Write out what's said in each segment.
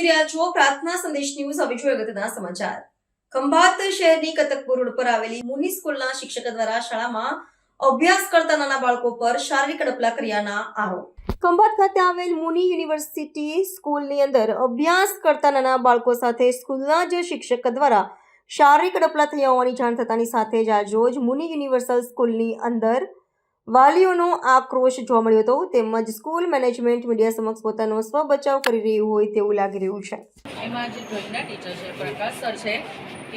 જોઈ રહ્યા છો પ્રાર્થના સંદેશ ન્યૂઝ હવે જોઈએ અગત્યના સમાચાર. ખંભાત શહેરની કતકપુર રોડ પર આવેલી મુનિ સ્કૂલના શિક્ષક દ્વારા શાળામાં અભ્યાસ કરતા નાના બાળકો પર શારીરિક અડપલા કર્યાના આરોપ. ખંભાત ખાતે આવેલ મુનિ યુનિવર્સિટી સ્કૂલની અંદર અભ્યાસ કરતા નાના બાળકો સાથે સ્કૂલના જ શિક્ષક દ્વારા શારીરિક અડપલા થયા હોવાની જાણ થતાની સાથે જ આજરોજ મુનિ યુનિવર્સલ સ્કૂલની અંદર વાલીઓનો આક્રોશ જોવા મળ્યો હતો. તેમજ સ્કૂલ મેનેજમેન્ટ મીડિયા સમક્ષ પોતાનો સ્વ બચાવ કરી રહ્યું હોય તેવું લાગી રહ્યું છે. એમાં જે ડ્રોઈંગના ટીચર છે, પ્રકાશ સર છે,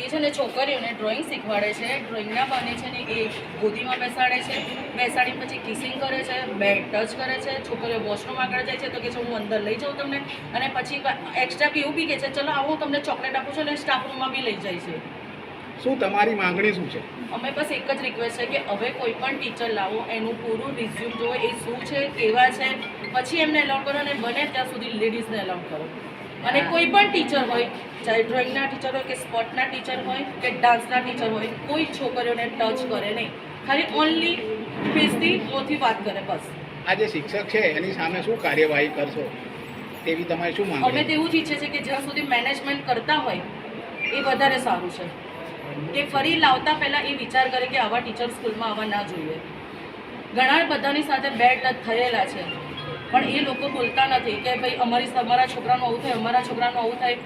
એ છે ને છોકરીઓને ડ્રોઈંગ શીખવાડે છે. ડ્રોઈંગના બને છે ને એ ગોદીમાં બેસાડે છે. બેસાડી પછી કિસિંગ કરે છે બે ટચ કરે છે. છોકરીઓ વોશરૂમ આગળ જાય છે તો કે છે, હું અંદર લઈ જાઉં તમને. અને પછી એક્સ્ટ્રા એવું બી કહે છે, ચલો આવો તમને ચોકલેટ આપું છું. અને સ્ટાફ રૂમમાં બી લઈ જાય છે. શું તમારી માંગણી શું છે? અમે બસ એક જ રિક્વેસ્ટ છે કે હવે કોઈ પણ ટીચર લાવો એનું પૂરું રિઝ્યુમ જો એ શું છે કેવા છે પછી એમને એલાઉડ કરો અને બને ત્યાં સુધી લેડીઝને એલાઉડ કરો. અને કોઈ પણ ટીચર હોય ચાહે ડ્રોઈંગના ટીચર હોય કે સ્પોર્ટના ટીચર હોય કે ડાન્સના ટીચર હોય કોઈ છોકરીઓને ટચ કરે નહીં. ખાલી ઓનલી ફેસથી મોથી વાત કરે બસ. આ જે શિક્ષક છે એની સામે શું કાર્યવાહી કરશો? તેવી તમારે શું અમે માંગણી તો એવું જ ઈચ્છે છે કે જ્યાં સુધી મેનેજમેન્ટ કરતા હોય એ વધારે સારું છે. કે ફરી લાવતા પહેલાં એ વિચાર કરે કે આવા ટીચર સ્કૂલમાં આવવા ના જોઈએ. ઘણા બધાની સાથે બેડ થયેલા છે. પણ એ લોકો બોલતા નથી કે ભાઈ અમારી અમારા છોકરાનું આવું થાય, અમારા છોકરાનું આવું થાય.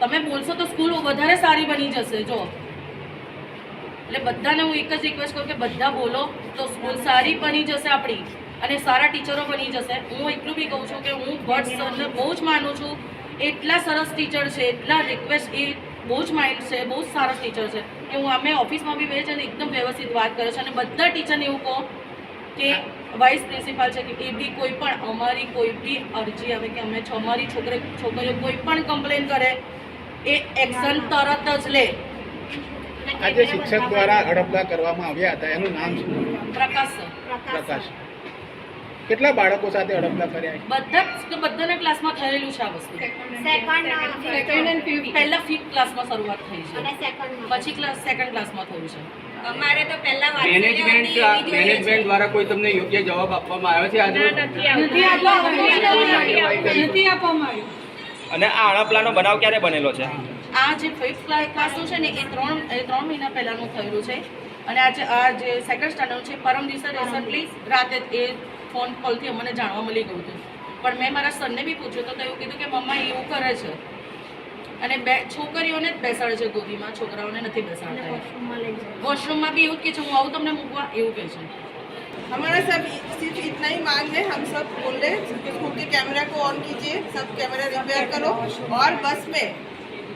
તમે બોલશો તો સ્કૂલ વધારે સારી બની જશે, જો. એટલે બધાને હું એક જ રિક્વેસ્ટ કરું કે બધા બોલો તો સ્કૂલ સારી બની જશે આપણી અને સારા ટીચરો બની જશે. હું એટલું બી કહું છું કે હું ભટ્ટ સરને બહુ જ માનું છું. એટલા સરસ ટીચર છે, એટલા રિક્વેસ્ટ એ બહુ જ માઇન્ડ છે બહુ જ સારા ટીચર છે. કે હું અમે ઓફિસમાં બી બે જણ એકદમ વ્યવસ્થિત વાત કરે છે અને બધા ટીચરને એવું કહો કે વાઇસ પ્રિન્સિપાલ છે કે એ બી કોઈ પણ અમારી કોઈ બી અરજી આવે કે અમે છો- અમારી છોકરી છોકરીઓ કોઈ પણ કમ્પ્લેન કરે એ એક્શન તરત જ લે. આજે શિક્ષક દ્વારા હડપલા કરવામાં આવ્યા હતા એનું નામ શું? પ્રકાશ પ્રકાશ. કેટલા બાળકો સાથે હડપલા કર્યા બધા જ બધાના ક્લાસમાં થયેલું છે આ વસ્તુ. પહેલા ફિફ્થ ક્લાસમાં શરૂઆત થઈ છે. પછી ક્લાસ સેકન્ડ ક્લાસમાં થયું છે. અમારે તો પહેલા મેનેજમેન્ટ મેનેજમેન્ટ દ્વારા કોઈ તમને યોગ્ય જવાબ આપવામાં આવ્યો છે આજે અને આ અણપલાનો બનાવ ક્યારે બનેલો છે? આ જે ફિફ્થ ક્લાસનું છે ને એ ત્રણ એ ત્રણ મહિના પહેલાંનું થયેલું છે. અને આજે આ જે સેકન્ડ સ્ટાન્ડર્ડ છે પરમ દિવસે રિસન્ટલી રાતે એ ફોન કોલથી અમને જાણવા મળી ગયું હતું પણ મેં મારા સરને બી પૂછ્યું તો એવું કીધું કે મમ્મા એવું કરે છે અને બે છોકરીઓને જ બેસાડે છે ગોદીમાં છોકરાઓને નથી બેસાડતા વોશરૂમમાં બી એવું જ કે છે હું આવું તમને મૂકવા એવું કહે છે हमारा सब सिर्फ इतना ही मांग है हम सब बोल रहे हैं कि स्कूल के कैमरा को ऑन कीजिए सब कैमरा रिपेयर करो और बस में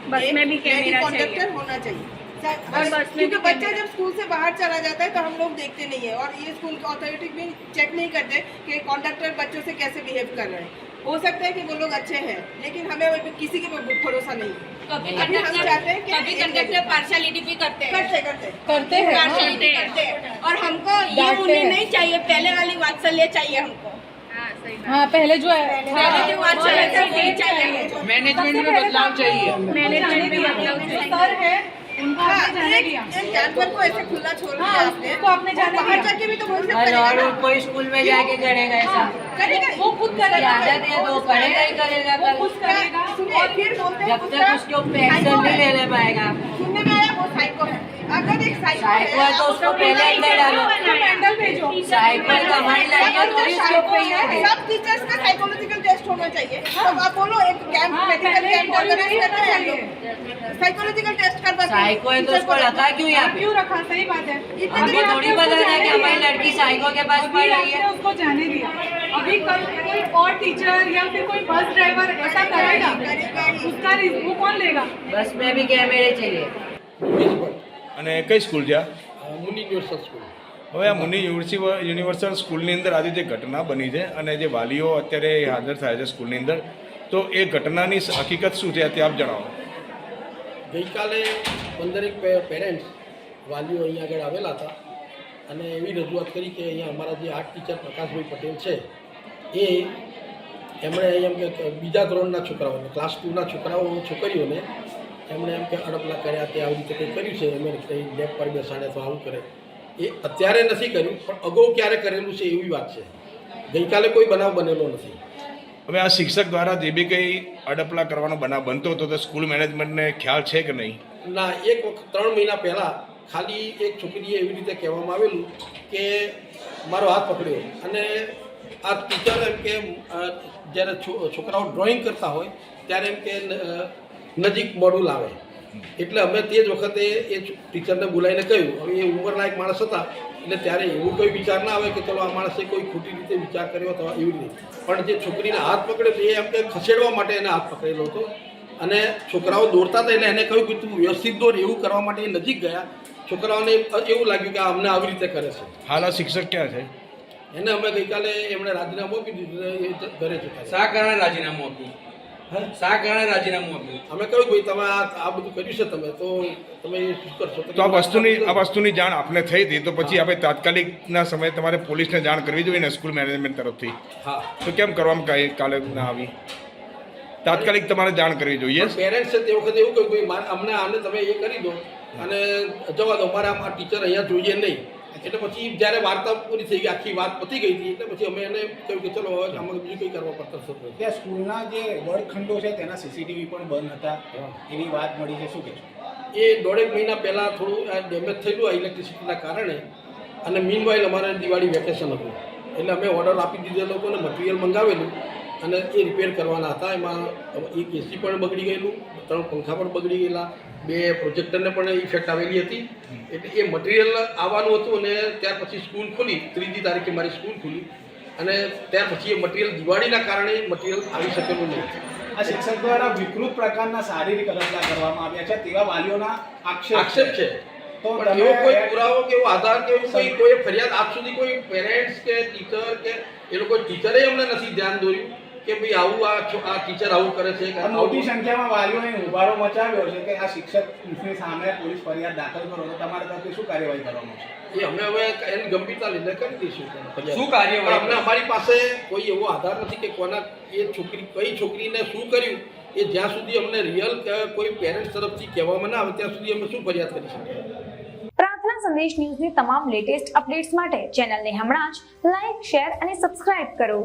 बस में भी कैमरा कॉन्डक्टर होना चाहिए और क्योंकि बच्चा जब स्कूल से बाहर चला जाता है तो हम लोग देखते नहीं है और ये स्कूल की अथॉरिटी भी चेक नहीं करते कि कॉन्डक्टर बच्चों से कैसे बिहेव कर रहे हैं। हो सकता है कि वो लोग अच्छे हैं लेकिन हमें किसी के भरोसा नहीं है। कभी हम चाहते हैं कभी कंडक्टर पार्शलिटी भी करते हैं। करते करते। करते हैं। पार्शलिटी करते हैं। और हमको ये उन्हें नहीं चाहिए पहले वाली वात्सल्य चाहिए हमको। हाँ पहले जो है पहले जो वात्सल्य चाहिए मैनेजमेंट में बदलाव चाहिए। मैनेजमेंट भी बदलाव सर है उनको हाँ, आपने जाने दिया। जानवर को ऐसे खुला छोड़ दिया हाँ, आपने। उसको आपने जाने बाहर दिया। जाके भी तो बोल सकते हैं। ना कोई स्कूल में जाके करेगा ऐसा। करेगा। वो खुद करेगा। आदत है तो करेगा ही करेगा। वो खुद करेगा। सुनिए फिर बोलते हैं जब तक उसके ऊपर एक्शन नहीं ले ले पाएगा। सुनने में आया वो साइको है। अगर एक साइको है तो उसको पहले अंदर डालो। कैंडल भेजो। साइको है तो हमारी लड़कियाँ थोड़ी उसके ऊपर है सब टीचर्स का साइकोलॉजिकल टेस्ट होना चाहिए तो आप बोलो एक कैंप हाँ, मेडिकल पहले कैंप कोई ऑर्गेनाइज नहीं करते हैं चाहिए। लोग साइकोलॉजिकल टेस्ट करवा साइको है तो उसको रखा क्यों यहाँ पे क्यों रखा सही बात है अभी थोड़ी पता था कि हमारी लड़की साइको के पास पढ़ रही है उसको जाने दिया अभी कल कोई और टीचर या फिर कोई बस ड्राइवर ऐसा करेगा उसका रिस्क वो कौन लेगा बस में भी कैमरे चाहिए અને કઈ સ્કૂલ છે આ? મુનિ યુનિવર્સલ સ્કૂલ હવે આ મુનિ યુનિવર્સિ- યુનિવર્સલ સ્કૂલની અંદર આજે જે ઘટના બની છે અને જે વાલીઓ અત્યારે હાજર થાય છે સ્કૂલની અંદર, તો એ ઘટનાની હકીકત શું છે તે આપ જણાવો. ગઈકાલે પંદરેક પેરેન્ટ્સ વાલીઓ અહીંયા આગળ આવેલા હતા અને એવી રજૂઆત કરી કે અહીંયા અમારા જે આર્ટ ટીચર પ્રકાશભાઈ પટેલ છે, એ એમણે એમ કે બીજા ધોરણના છોકરાઓને, ક્લાસ ટુના છોકરાઓ, છોકરીઓને એમણે એમ કે અડપલા કર્યા તે આવી રીતે કંઈ કર્યું છે એમણે કંઈ લેબ પર બેસાડે તો આવું કરે. એ અત્યારે નથી કર્યું પણ અગાઉ ક્યારે કરેલું છે એવી વાત છે. ગઈકાલે કોઈ બનાવ બનેલો નથી. હવે આ શિક્ષક દ્વારા જે બી કંઈ અડપલા કરવાનો બનાવ બનતો હતો તો સ્કૂલ મેનેજમેન્ટને ખ્યાલ છે કે નહીં? ના એક વખત ત્રણ મહિના પહેલાં ખાલી એક છોકરીએ એવી રીતે કહેવામાં આવેલું કે મારો હાથ પકડ્યો અને આ ટીચર એમ કે જ્યારે છોકરાઓ ડ્રોઈંગ કરતા હોય ત્યારે એમ કે નજીક મોડું લાવે. એટલે અમે તે જ વખતે એ ટીચરને બોલાવીને કહ્યું. હવે એ ઉંમરલાયક માણસ હતા એટલે ત્યારે એવું કોઈ વિચાર ના આવે કે ચલો આ માણસે કોઈ ખોટી રીતે વિચાર કર્યો હતો એવી રીતે. પણ જે છોકરીને હાથ પકડ્યો એ એમ કે ખસેડવા માટે એને હાથ પકડેલો હતો. અને છોકરાઓ દોડતા હતા એટલે એને કહ્યું કે તું વ્યવસ્થિત દોડ એવું કરવા માટે એ નજીક ગયા. છોકરાઓને એવું લાગ્યું કે આ અમને આવી રીતે કરે છે. હાલ આ શિક્ષક ક્યાં છે? એને અમે ગઈકાલે એમણે રાજીનામું આપી દીધું ઘરે જતા શા કારણે રાજીનામું આપ્યું? શા કારણે રાજીનામું આપ્યું. અમે કહ્યું ભાઈ તમે આ આ બધું કર્યું છે તમે તો તમે શું કરશો? તો આ વસ્તુની આ વસ્તુની જાણ આપને થઈ હતી. તો પછી આપણે તાત્કાલિકના સમયે તમારે પોલીસને જાણ કરવી જોઈએ ને સ્કૂલ મેનેજમેન્ટ તરફથી. હા. તો કેમ કરવામાં કાંઈ કાલે ના આવી? તાત્કાલિક તમારે જાણ કરવી જોઈએ પેરેન્ટ્સ છે તે વખતે એવું કહ્યું કે મારે અમને આને તમે એ કરી દો અને જવા દો. મારે આ ટીચર અહીંયા જોઈએ નહીં. એટલે પછી જ્યારે વાર્તા પૂરી થઈ ગઈ આખી વાત પતી ગઈ હતી એટલે પછી અમે એને કહ્યું કે ચલો હવે આમાં બીજું કંઈ કરવા થતું ત્યાં સ્કૂલના જે વર્ગખંડો છે તેના સીસીટીવી પણ બંધ હતા. એવી વાત મળી છે શું કે એ દોઢેક મહિના પહેલાં થોડું ડેમેજ થયેલું આ ઇલેક્ટ્રિસિટીના કારણે. અને મીનવાઇલ અમારે દિવાળી વેકેશન હતું. એટલે અમે ઓર્ડર આપી દીધેલો લોકોને અને મટીરિયલ મંગાવેલું. અને એ રિપેર કરવાના હતા. એમાં એક એસી પણ બગડી ગયેલું ત્રણ પંખા પણ બગડી ગયેલા બે પ્રોજેક્ટરને પણ ઇફેક્ટ આવેલી હતી. એટલે એ મટીરિયલ આવવાનું હતું અને ત્યાર પછી સ્કૂલ ખુલી. ત્રીજી તારીખે મારી સ્કૂલ ખુલી. અને ત્યાર પછી એ મટીરિયલ દિવાળીના કારણે મટીરિયલ આવી શકેલું નહીં. આ શિક્ષક દ્વારા વિકૃત પ્રકારના શારીરિક અડપલા કરવામાં આવ્યા છે તેવા વાલીઓના આક્ષેપ આક્ષેપ છે. તો એવો કોઈ પુરાવો કે એવો આધાર કે એવું કોઈ કોઈ ફરિયાદ આપ સુધી કોઈ પેરેન્ટ્સ કે ટીચર કે એ લોકો ટીચરે અમને નથી ધ્યાન દોર્યું? કે ભાઈ આવું આ આ ટીચર આવું કરે છે કે મોટી સંખ્યામાં વાલીઓએ ઉભારો મચાવ્યો છે કે આ શિક્ષકની સામે પોલીસ ફરિયાદ દાખલ કરો તો તમારે તરફથી શું કાર્યવાહી કરવામાં છે? એ અમે હવે એની ગંભીરતા લઈને કરી દઈશું. શું કાર્યવાહી અમને અમારી પાસે કોઈ એવો આધાર નથી કે કોના એ છોકરી કઈ છોકરીને શું કર્યું? એ જ્યાં સુધી અમને રિયલ કોઈ પેરેન્ટ્સ તરફથી કહેવામાં ના આવે ત્યાં સુધી અમે શું ફરિયાદ કરી શકીએ? પ્રાર્થના સંદેશ ન્યૂઝની તમામ લેટેસ્ટ અપડેટ્સ માટે ચેનલને હમણાં જ લાઈક શેર અને સબસ્ક્રાઇબ કરો.